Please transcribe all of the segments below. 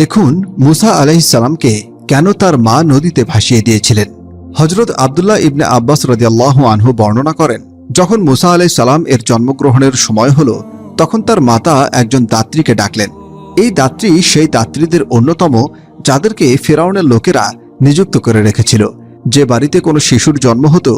দেখুন, মুসা আলাইসালামকে কেন তার মা নদীতে ভাসিয়ে দিয়েছিলেন? হজরত আবদুল্লাহ ইবনে আব্বাস রদিয়াল্লাহ আনহু বর্ণনা করেন, যখন মুসা আলাইসালাম এর জন্মগ্রহণের সময় হল, তখন তার মাতা একজন দাত্রীকে ডাকলেন। এই দাত্রী সেই দাত্রীদের অন্যতম, যাদেরকে ফেরাউনের লোকেরা নিযুক্ত করে রেখেছিল। যে বাড়িতে কোনো শিশুর জন্ম হতো,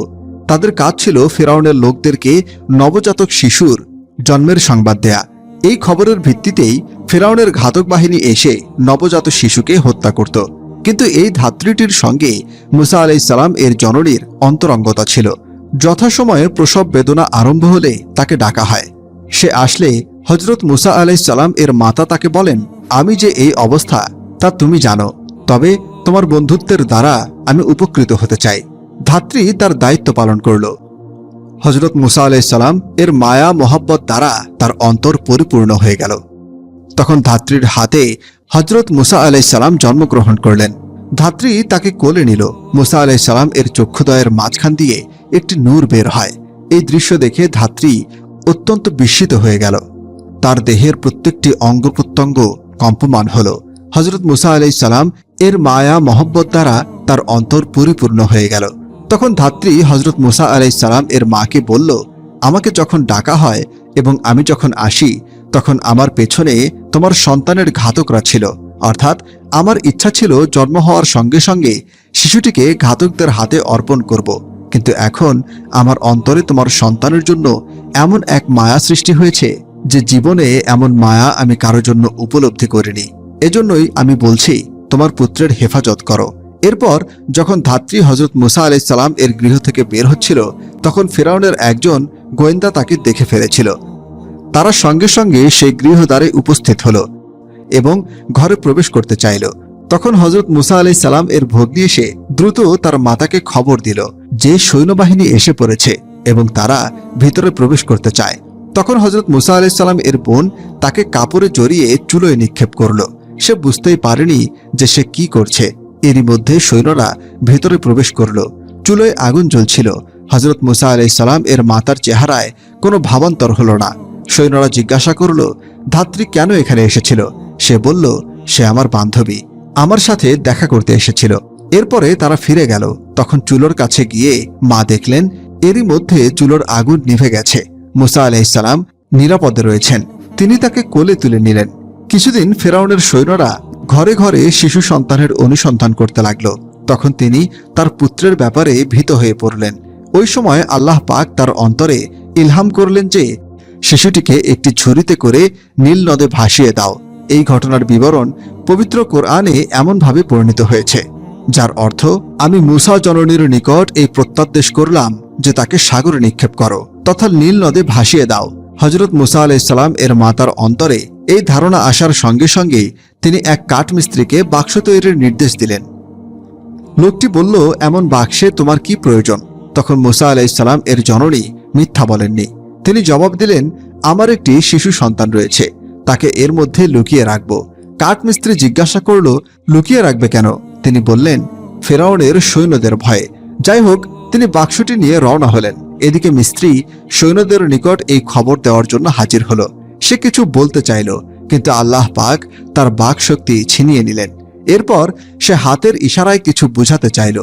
তাদের কাজ ছিল ফেরাউনের লোকদেরকে নবজাতক শিশুর জন্মের সংবাদ দেয়া। এই খবরের ভিত্তিতেই ফেরাউনের ঘাতক বাহিনী এসে নবজাত শিশুকে হত্যা করত। কিন্তু এই ধাত্রীটির সঙ্গে মুসা আলাইসাল্লাম এর জননীর অন্তরঙ্গতা ছিল। যথাসময়ে প্রসব বেদনা আরম্ভ হলে তাকে ডাকা হয়। সে আসলে হজরত মুসা আলাইসাল্লাম এর মাতা তাকে বলেন, আমি যে এই অবস্থা, তা তুমি জানো। তবে তোমার বন্ধুত্বের দ্বারা আমি উপকৃত হতে চাই। ধাত্রী তার দায়িত্ব পালন করল। হজরত মুসা আলাইসাল্লাম এর মায়া, মোহব্বত দ্বারা তার অন্তর পরিপূর্ণ হয়ে গেল। তখন ধাত্রীর হাতে হজরত মুসা আলাইসাল্লাম জন্মগ্রহণ করলেন। ধাত্রী তাকে কোলে নিল। মুসা আলাইসাল্লাম এর চক্ষুদয়ের মাঝখান দিয়ে একটি নূর বের হয়। এই দৃশ্য দেখে ধাত্রী অত্যন্ত বিস্মিত হয়ে গেল। তার দেহের প্রত্যেকটি অঙ্গ প্রত্যঙ্গ কম্পমান হল। হজরত মুসা আলাইসাল্লাম এর মায়া, মহব্বত দ্বারা তার অন্তর পরিপূর্ণ হয়ে গেল। তখন ধাত্রী হজরত মুসা আলাইসাল্লাম এর মাকে বলল, আমাকে যখন ডাকা হয় এবং আমি যখন আসি, তখন আমার পেছনে তোমার সন্তানের ঘাতকরা ছিল। অর্থাৎ আমার ইচ্ছা ছিল জন্ম হওয়ার সঙ্গে সঙ্গে শিশুটিকে ঘাতকদের হাতে অর্পণ করব। কিন্তু এখন আমার অন্তরে তোমার সন্তানের জন্য এমন এক মায়া সৃষ্টি হয়েছে যে জীবনে এমন মায়া আমি কারও জন্য উপলব্ধি করিনি। এজন্যই আমি বলছি, তোমার পুত্রের হেফাজত করো। এরপর যখন ধাত্রী হজরত মুসা আলাইসাল্লাম এর গৃহ থেকে বের হচ্ছিল, তখন ফেরাউনের একজন গোয়েন্দা তাকে দেখে ফেলেছিল। তারা সঙ্গে সঙ্গে সেই গৃহদ্বারে উপস্থিত হল এবং ঘরে প্রবেশ করতে চাইল। তখন হজরত মুসা আলাই সালাম এর ভগ্নি এসে দ্রুত তার মাতাকে খবর দিল যে সৈন্যবাহিনী এসে পড়েছে এবং তারা ভিতরে প্রবেশ করতে চায়। তখন হজরত মুসা আলাই সালাম এর বোন তাকে কাপড়ে জড়িয়ে চুলোয় নিক্ষেপ করল। সে বুঝতেই পারেনি যে সে কি করছে। এরই মধ্যে সৈন্যরা ভেতরে প্রবেশ করল। চুলোয় আগুন জ্বলছিল। হজরত মুসা আলাই সালাম এর মাতার চেহারায় কোনো ভাবান্তর হলো না। সৈন্যরা জিজ্ঞাসা করল, ধাত্রী কেন এখানে এসেছিল? সে বলল, সে আমার বান্ধবী। আমার সাথে দেখা করতে এসেছিল। এরপরে তারা ফিরে গেল। তখন চুলোর কাছে গিয়ে মা দেখলেন, এরই মধ্যে চুলোর আগুন নিভে গেছে। মুসা আলাইসালাম নিরাপদে রয়েছেন। তিনি তাকে কোলে তুলে নিলেন। কিছুদিন ফেরাউনের সৈন্যরা ঘরে ঘরে শিশু সন্তানের অনুসন্ধান করতে লাগল। তখন তিনি তার পুত্রের ব্যাপারে ভীত হয়ে পড়লেন। ওই সময় আল্লাহ পাক তার অন্তরে ইলহাম করলেন যে, শিশুটিকে একটি ঝুড়িতে করে নীল নদে ভাসিয়ে দাও। এই ঘটনার বিবরণ পবিত্র কোরআনে এমনভাবে পরিণত হয়েছে, যার অর্থ, আমি মুসা জননীর নিকট এই প্রত্যাদেশ করলাম যে তাকে সাগরে নিক্ষেপ করো, তথা নীল নদে ভাসিয়ে দাও। হজরত মুসা আলাইসাল্লাম এর মাতার অন্তরে এই ধারণা আসার সঙ্গে সঙ্গে তিনি এক কাঠমিস্ত্রিকে বাক্স তৈরির নির্দেশ দিলেন। লোকটি বলল, এমন বাক্সে তোমার কি প্রয়োজন? তখন মুসা আলাইসাল্লাম এর জননী মিথ্যা বলেননি। তিনি জবাব দিলেন, আমার একটি শিশু সন্তান রয়েছে, তাকে এর মধ্যে লুকিয়ে রাখব। কাঠমিস্ত্রি জিজ্ঞাসা করল, লুকিয়ে রাখবে কেন? তিনি বললেন, ফেরাউনের সৈন্যদের ভয়ে। যাই হোক, তিনি বাক্সটি নিয়ে রওনা হলেন। এদিকে মিস্ত্রি সৈন্যদের নিকট এই খবর দেওয়ার জন্য হাজির হলো। সে কিছু বলতে চাইল, কিন্তু আল্লাহ পাক তার বাক শক্তি ছিনিয়ে নিলেন। এরপর সে হাতের ইশারায় কিছু বুঝাতে চাইল।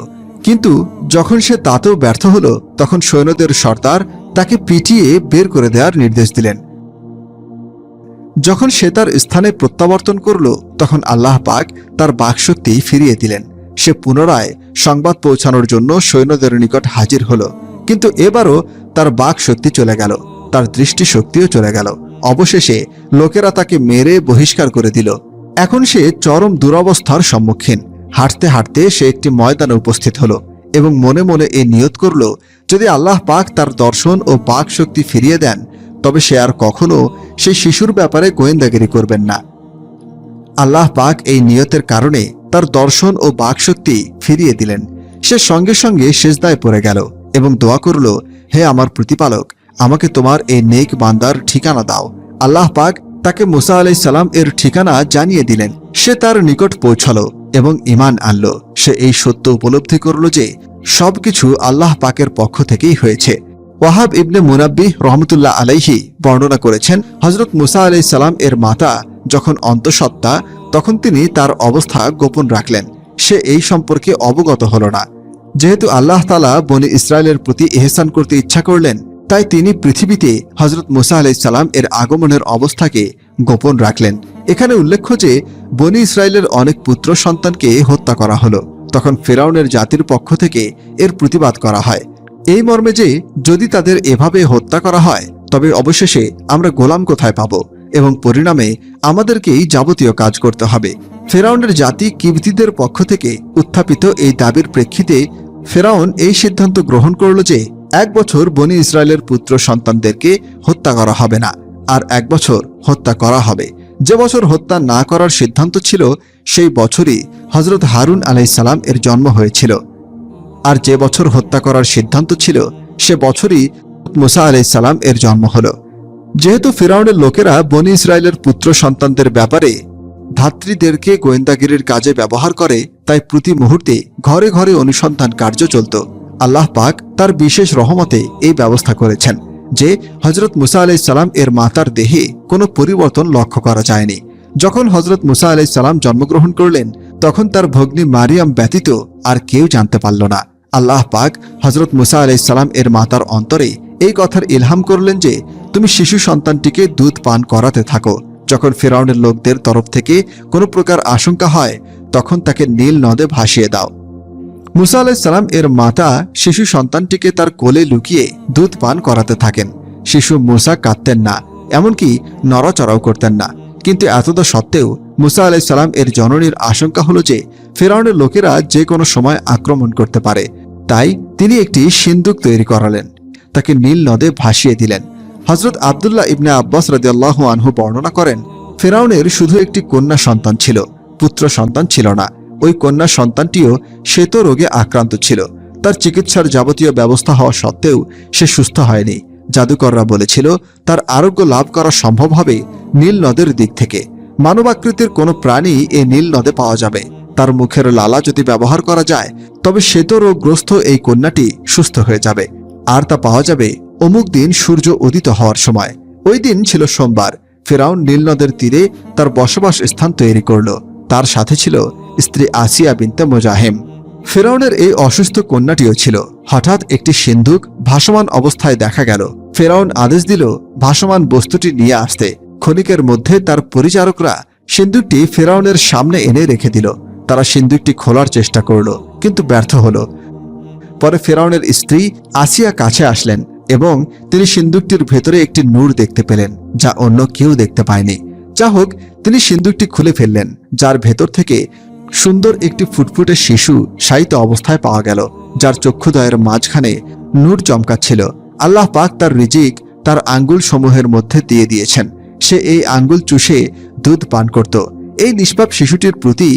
কিন্তু যখন সে তাতেও ব্যর্থ হলো, তখন সৈন্যদের সর্দার তাকে পিটিয়ে বের করে দেওয়ার নির্দেশ দিলেন। যখন সে তার স্থানে প্রত্যাবর্তন করল, তখন আল্লাহ পাক তার বাকশক্তি ফিরিয়ে দিলেন। সে পুনরায় সংবাদ পৌঁছানোর জন্য সৈন্যদের নিকট হাজির হলো। কিন্তু এবারও তার বাক শক্তি চলে গেল, তার দৃষ্টিশক্তিও চলে গেল। অবশেষে লোকেরা তাকে মেরে বহিষ্কার করে দিল। এখন সে চরম দুরবস্থার সম্মুখীন। হাঁটতে হাঁটতে সে একটি ময়দানে উপস্থিত হলো এবং মনে মনে এই নিয়ত করল, যদি আল্লাহ পাক তার দর্শন ও পাক শক্তি ফিরিয়ে দেন, তবে সে আর কখনো সেই শিশুর ব্যাপারে গোয়েন্দাগিরি করবেন না। আল্লাহ পাক এই নিয়তের কারণে তার দর্শন ও বাকশক্তি ফিরিয়ে দিলেন। সে সঙ্গে সঙ্গে সেজদায় পড়ে গেল এবং দোয়া করল, হে আমার প্রতিপালক আমাকে তোমার এই নেক বান্দার ঠিকানা দাও। আল্লাহ পাক তাকে মুসা আলাই সালাম এর ঠিকানা জানিয়ে দিলেন। সে তার নিকট পৌঁছালো এবং ইমান আনল। সে এই সত্য উপলব্ধি করল যে, সবকিছু আল্লাহ পাকের পক্ষ থেকেই হয়েছে। ওয়াহাব ইবনে মুনাব্বি রহমতুল্লাহ আলাইহি বর্ণনা করেছেন হজরত মুসা আলাই সালাম এর মাতা যখন অন্তঃসত্ত্বা, তখন তিনি তার অবস্থা গোপন রাখলেন। সে এই সম্পর্কে অবগত হল না। যেহেতু আল্লাহ তালা বনি ইসরায়েলের প্রতি এহসান করতে ইচ্ছা করলেন তাই তিনি পৃথিবীতে হজরত মুসা আলাইসাল্লাম এর আগমনের অবস্থাকে গোপন রাখলেন। এখানে উল্লেখ্য যে, বনি ইসরায়েলের অনেক পুত্র সন্তানকে হত্যা করা হলো। তখন ফেরাউনের জাতির পক্ষ থেকে এর প্রতিবাদ করা হয়। এই মর্মে যে, যদি তাদের এভাবে হত্যা করা হয়, তবে অবশেষে আমরা গোলাম কোথায় পাব এবং পরিণামে আমাদেরকেই যাবতীয় কাজ করতে হবে। ফেরাউনের জাতি কিবতিদের পক্ষ থেকে উত্থাপিত এই দাবির প্রেক্ষিতে ফেরাউন এই সিদ্ধান্ত গ্রহণ করল যে এক বছর বনি ইসরায়েলের পুত্র সন্তানদেরকে হত্যা করা হবে না, আর এক বছর হত্যা করা হবে। যে বছর হত্যা না করার সিদ্ধান্ত ছিল, সেই বছরই হজরত হারুন আলাইসালাম এর জন্ম হয়েছিল। আর যে বছর হত্যা করার সিদ্ধান্ত ছিল, সে বছরই মুসা আলাইসালাম এর জন্ম হল। যেহেতু ফিরাউনের লোকেরা বনি ইসরায়েলের পুত্র সন্তানদের ব্যাপারে ধাত্রীদেরকে গোয়েন্দাগিরির কাজে ব্যবহার করে, তাই প্রতি মুহূর্তে ঘরে ঘরে অনুসন্ধান কার্য চলত। আল্লাহ পাক তার বিশেষ রহমতে এই ব্যবস্থা করেছেন যে হজরত মুসা আলাইসাল্লাম এর মাতার দেহে কোনো পরিবর্তন লক্ষ্য করা যায়নি। যখন হজরত মুসা আলাইসাল্লাম জন্মগ্রহণ করলেন, তখন তার ভগ্নী মারিয়াম ব্যতীত আর কেউ জানতে পারল না। আল্লাহ পাক হজরত মুসা আলাইসাল্লাম এর মাতার অন্তরে এই কথার ইলহাম করলেন যে, তুমি শিশু সন্তানটিকে দুধ পান করাতে থাকো। যখন ফেরাউনের লোকদের তরফ থেকে কোনো প্রকার আশঙ্কা হয়, তখন তাকে নীল নদে ভাসিয়ে দাও। মুসা আলাইসাল্লাম এর মাতা শিশু সন্তানটিকে তার কোলে লুকিয়ে দুধ পান করাতে থাকেন। শিশু মুসা কাঁদতেন না, এমনকি নড়াচড়াও করতেন না। কিন্তু এতদা সত্ত্বেও মুসা আলাইসাল্লাম এর জননীর আশঙ্কা হলো যে ফেরাউনের লোকেরা যে কোনো সময় আক্রমণ করতে পারে। তাই তিনি একটি সিন্দুক তৈরি করালেন। তাকে নীল নদে ভাসিয়ে দিলেন। হজরত আবদুল্লাহ ইবনে আব্বাস রাদিয়াল্লাহ আনহু বর্ণনা করেন, ফেরাউনের শুধু একটি কন্যা সন্তান ছিল, পুত্র সন্তান ছিল না। ওই কন্যা সন্তানটিও শ্বেত রোগে আক্রান্ত ছিল। তার চিকিৎসার যাবতীয় ব্যবস্থা হওয়া সত্ত্বেও সে সুস্থ হয়নি। জাদুকররা বলেছিল, তার আরোগ্য লাভ করা সম্ভব হবে নীল নদের দিক থেকে। মানবাকৃতির কোনো প্রাণী এ নীল নদে পাওয়া যাবে। তার মুখের লালা যদি ব্যবহার করা যায়, তবে শ্বেত রোগগ্রস্ত এই কন্যাটি সুস্থ হয়ে যাবে। আর তা পাওয়া যাবে অমুক দিন সূর্য উদিত হওয়ার সময়। ওই দিন ছিল সোমবার। ফেরাউন নীলনদের তীরে তার বসবাস স্থান তৈরি করল। তার সাথে ছিল স্ত্রী আসিয়া বিনতে মোজাহেম। ফেরাউনের এই অসুস্থ কন্যাটিও ছিল। হঠাৎ একটি সিন্ধুক ভাসমান অবস্থায় দেখা গেল। ফেরাউন আদেশ দিল, ভাসমান বস্তুটি নিয়ে আসতে। ক্ষণিকের মধ্যে তার পরিচারকরা সিন্ধুকটি ফেরাউনের সামনে এনে রেখে দিল। তারা সিন্ধুকটি খোলার চেষ্টা করল, কিন্তু ব্যর্থ হল। পরে ফেরাউনের স্ত্রী আসিয়া কাছে আসলেন এবং তিনি সিন্দুকটির ভেতরে একটি নূর দেখতে পেলেন, যা অন্য কেউ দেখতে পায়নি। যা হোক, তিনি সিন্দুকটি খুলে ফেললেন, যার ভেতর থেকে সুন্দর একটি ফুটফুটে শিশু শায়িত অবস্থায় পাওয়া গেল, যার চক্ষুদয়ের মাঝখানে নূর চমকাচ্ছিল। আল্লাহ পাক তার রিজিক তার আঙ্গুল সমূহের মধ্যে দিয়ে দিয়েছেন। সে এই আঙ্গুল চুষে দুধ পান করত। এই নিষ্পাপ শিশুটির প্রতি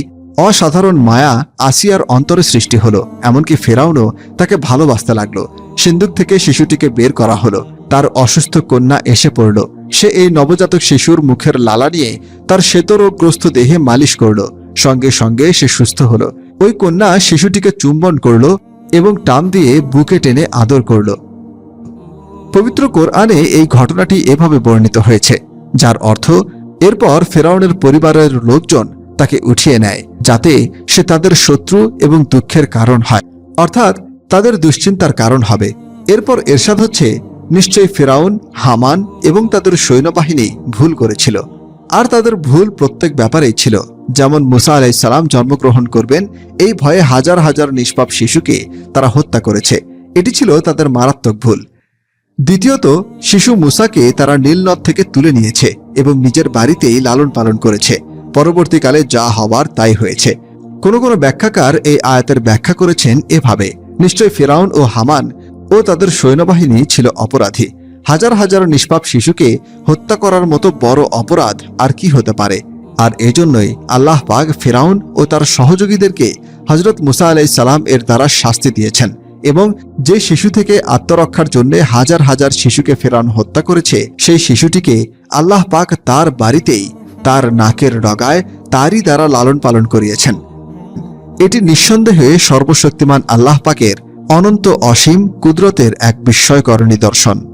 অসাধারণ মায়া আসিয়ার অন্তরে সৃষ্টি হলো, এমনকি ফেরাউনও তাকে ভালোবাসতে লাগল। সিন্দুক থেকে শিশুটিকে বের করা হলো, তার অসুস্থ কন্যা এসে পড়ল। সে এই নবজাতক শিশুর মুখের লালা নিয়ে তার শ্বেতরোগগ্রস্ত দেহে মালিশ করল। সঙ্গে সঙ্গে সে সুস্থ হলো। ওই কন্যা শিশুটিকে চুম্বন করল এবং টান দিয়ে বুকে টেনে আদর করল। পবিত্র কোরআনে এই ঘটনাটি এভাবে বর্ণিত হয়েছে, যার অর্থ এরপর ফেরাউনের পরিবারের লোকজন তাকে উঠিয়ে নেয়, যাতে সে তাদের শত্রু এবং দুঃখের কারণ হয়। অর্থাৎ তাদের দুশ্চিন্তার কারণ হবে। এরপর এরশাদ হচ্ছে নিশ্চয়ই ফেরাউন, হামান এবং তাদের সৈন্যবাহিনী ভুল করেছিল। আর তাদের ভুল প্রত্যেক ব্যাপারেই ছিল। যেমন মুসা আলাই সালাম জন্মগ্রহণ করবেন, এই ভয়ে হাজার হাজার নিষ্পাপ শিশুকে তারা হত্যা করেছে। এটি ছিল তাদের মারাত্মক ভুল। দ্বিতীয়ত, শিশু মুসাকে তারা নীলনদ থেকে তুলে নিয়েছে এবং নিজের বাড়িতেই লালন পালন করেছে। পরবর্তীকালে যা হওয়ার তাই হয়েছে। কোনো কোনো ব্যাখ্যাকার এই আয়াতের ব্যাখ্যা করেছেন এভাবে নিশ্চয় ফেরাউন ও হামান ও তাদের সৈন্যবাহিনী ছিল অপরাধী। হাজার হাজার নিষ্পাপ শিশুকে হত্যা করার মতো বড় অপরাধ আর কি হতে পারে? আর এজন্যই আল্লাহ পাক ফেরাউন ও তার সহযোগীদেরকে হজরত মুসা আলাই সালাম এর দ্বারা শাস্তি দিয়েছেন এবং যে শিশু থেকে আত্মরক্ষার জন্য হাজার হাজার শিশুকে ফেরাউন হত্যা করেছে, সেই শিশুটিকে আল্লাহ পাক তার বাড়িতেই, তার নাকের ডগায় তারই দ্বারা লালন পালন করিয়েছেন। এটি নিঃসন্দেহে সর্বশক্তিমান আল্লাহ পাকের অনন্ত অসীম কুদরতের এক বিস্ময়কর নিদর্শন।